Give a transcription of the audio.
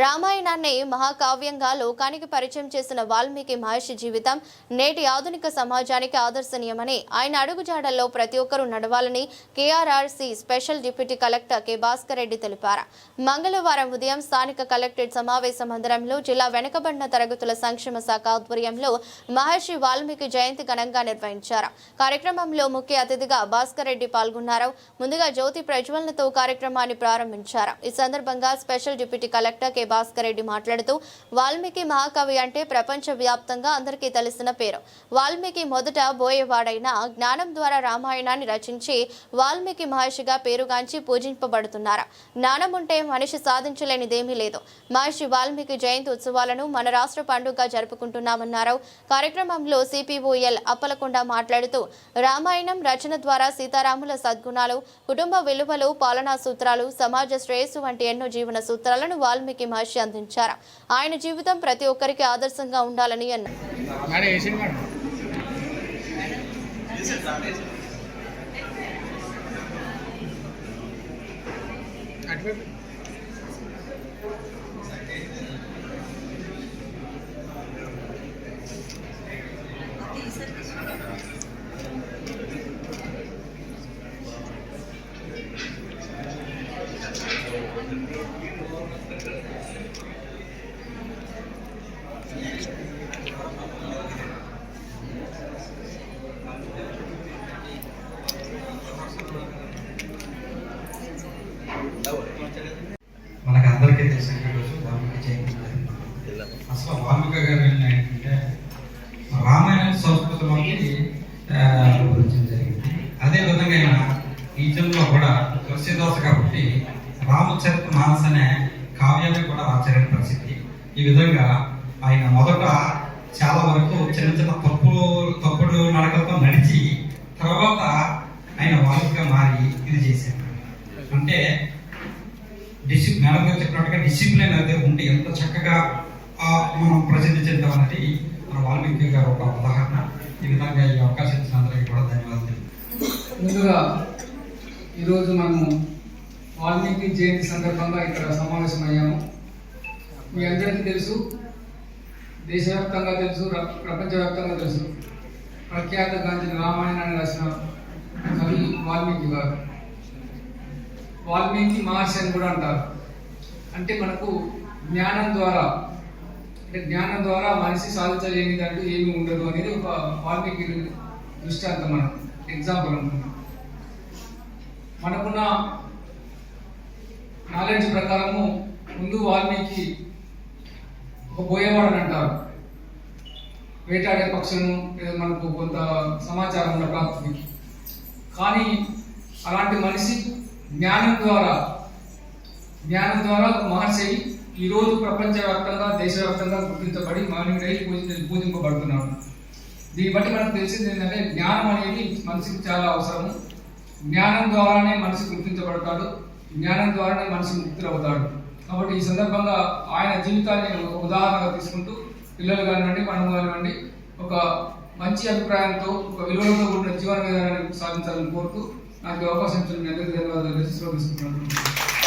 రామాయణాన్ని మహాకావ్యంగా లోకానికి పరిచయం చేసిన వాల్మీకి మహర్షి జీవితం నేటి ఆధునిక సమాజానికి ఆదర్శనీయమని ఆయన అడుగుజాడల్లో ప్రతి ఒక్కరూ నడవాలని KRRC special deputy collector K Bhaskar Reddy తెలిపారు. మంగళవారం ఉదయం స్థానిక కలెక్టరేట్ సమావేశ మందిరంలో జిల్లా వెనుకబడిన తరగతుల సంక్షేమ శాఖ ఆధ్వర్యంలో మహర్షి వాల్మీకి జయంతి ఘనంగా నిర్వహించారు. కార్యక్రమంలో ముఖ్య అతిథిగా భాస్కర్ రెడ్డి పాల్గొన్నారు. ముందుగా జ్యోతి ప్రజ్వలనతో కార్యక్రమాన్ని ప్రారంభించారు. ఈ సందర్భంగా special deputy collector K Bhaskar Reddy మాట్లాడుతూ వాల్మీకి మహాకవి అంటే ప్రపంచ వ్యాప్తంగా అందరికీ తెలిసిన పేరు. వాల్మీకి మొదట బోయేవాడైన జ్ఞానం ద్వారా రామాయణాన్ని రచించి వాల్మీకి మహర్షిగా పేరుగాంచి పూజింపబడుతున్నారు. జ్ఞానం ఉంటే మనిషి సాధించలేనిదేమీ లేదు. మహర్షి వాల్మీకి జయంతి ఉత్సవాలను మన రాష్ట్ర పండుగగా జరుపుకుంటున్నామన్నారు. కార్యక్రమంలో సిపిఓఎల్ అప్పలకొండ మాట్లాడుతూ రామాయణం రచన ద్వారా సీతారాముల సద్గుణాలు కుటుంబ విలువలు పాలనా సూత్రాలు సమాజ శ్రేయస్సు వంటి ఎన్నో జీవన సూత్రాలను వాల్మీకి మహర్షి అందించారు. ఆయన జీవితం ప్రతి ఒక్కరికి ఆదర్శంగా ఉండాలని అన్నారు. Thank you మేడం అటువైపు మనకు అందరికీ తెలిసిన ఈరోజు వాల్మీకి జయంతి జరుగుతుంది. అసలు వాల్మీకి గారు ఏంటంటే రామాయణం సంస్కృతిలోకి ఆ, రూపొందించడం జరిగింది అదే విధంగా ఆయన ఈజంలో కూడా తులసిదాస కాబట్టి రామచరిత మానస్ అనే కావ్యాన్ని కూడా రాచారని ప్రసిద్ధి ఈ విధంగా ఆయన మొదట చాలా వరకు చిన్న చిన్న తప్పులు తప్పుడు నడకలతో నడిచి తర్వాత ఆయన వాళ్ళుగా మారి ఇది చేశారు. అంటే డిసిప్ మేడం గారు చెప్పినట్టుగా డిసిప్లిన్ అయితే ఉండి ఎంత చక్కగా మనం ప్రసిద్ధి చెందామన్నది మన వాల్మీకి గారు ఒక ఉదాహరణ. ఈ విధంగా ఈ అవకాశం అందరికీ కూడా ధన్యవాదాలు. ముందుగా ఈరోజు మనము వాల్మీకి జయంతి సందర్భంగా ఇక్కడ సమావేశమయ్యాము. మీ అందరికీ తెలుసు దేశవ్యాప్తంగా తెలుసు ర- ప్రపంచవ్యాప్తంగా తెలుసు. ప్రఖ్యాత గాంచిన రామాయణాన్ని రాసిన కవి వాల్మీకి గారు. వాల్మీకి మహర్షి అని కూడా అంటారు. అంటే మనకు జ్ఞానం ద్వారా అంటే జ్ఞానం ద్వారా మనిషి సాధించలేనిదంటూ ఏమి ఏమీ ఉండదు అనేది ఒక వాల్మీకి దృష్టాంతం మనం ఎగ్జాంపుల్ అనుకుంటున్నాం మనకున్న నాలెడ్జ్ ప్రకారము ముందు వాల్మీకి ఒక బోయేవాడని అంటారు. వేటాడే పక్షులను లేదా మనకు కొంత సమాచారం ఉన్న ప్రాప్తి కానీ అలాంటి మనిషి జ్ఞానం ద్వారా జ్ఞానం ద్వారా మహర్షి ఈరోజు ప్రపంచవ్యాప్తంగా దేశవ్యాప్తంగా గుర్తించబడి మానవుడై పూజ పూజింపబడుతున్నాడు. దీన్ని బట్టి మనకు తెలిసింది ఏంటంటే జ్ఞానం అనేది మనిషికి చాలా అవసరము. జ్ఞానం ద్వారానే మనిషి గుర్తించబడతాడు. జ్ఞానం ద్వారానే మనిషి ముక్తులవుతాడు. కాబట్టి ఈ సందర్భంగా ఆయన జీవితాన్ని ఒక ఉదాహరణగా తీసుకుంటూ పిల్లలు కానివ్వండి మనం కానివ్వండి ఒక మంచి అభిప్రాయంతో ఒక విలువలతో కూడిన జీవన విధానాన్ని సాధించాలని కోరుతూ నాకు అవకాశం ఇచ్చిన ధన్యవాదాలు తెలిసి